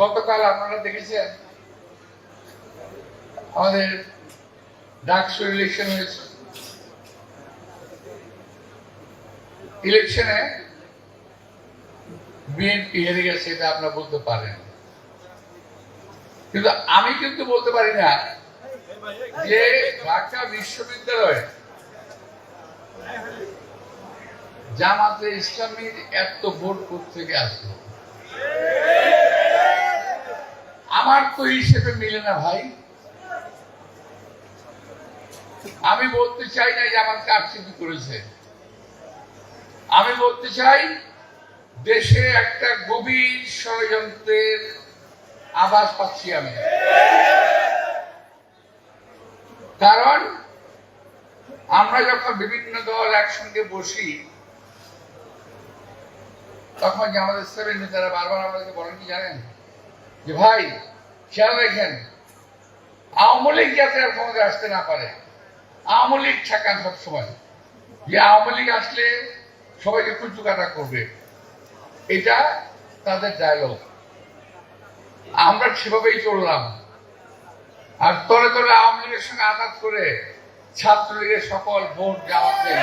গতকাল আপনারা দেখেছেন, আমাদের ডাকসু ইলেকশন হয়েছে। ইলেকশনে বিএনপি হেরে গেছে এটা আপনারা বলতে পারেন। কিন্তু আমি কিন্তু বলতে পারি না যে ঢাকা বিশ্ববিদ্যালয়ে জামাতে ইসলামীর এত ভোট থেকে আসলো? তো হিসেবে মিলে না ভাই। আমি বলতে চাই না যে আমার কারচুপি করেছে। আমি বলতে চাই, দেশে একটা গভীর ষড়যন্ত্রের আভাস পাচ্ছি আমি। কারণ, আমরা যখন বিভিন্ন দল একসঙ্গে বসি, তখন যে আমাদের সেভেন নেতারা বারবার আমাদেরকে বলেন কি জানেন? যে ভাই খেয়াল রেখেন, আওয়ামী লীগ যাতে আর ক্ষমতায় আসতে না পারে, আওয়ামী লীগ ঠেকান সবসময়। যে আওয়ামী লীগ আসলে সবাইকে কুচু কাটা করবে, এটা তাদের ডায়লগ আমরা সেভাবেই চললাম। আর তলে তলে আওয়ামী লীগের সঙ্গে আঘাত করে ছাত্রলীগের সকল ভোট দেয়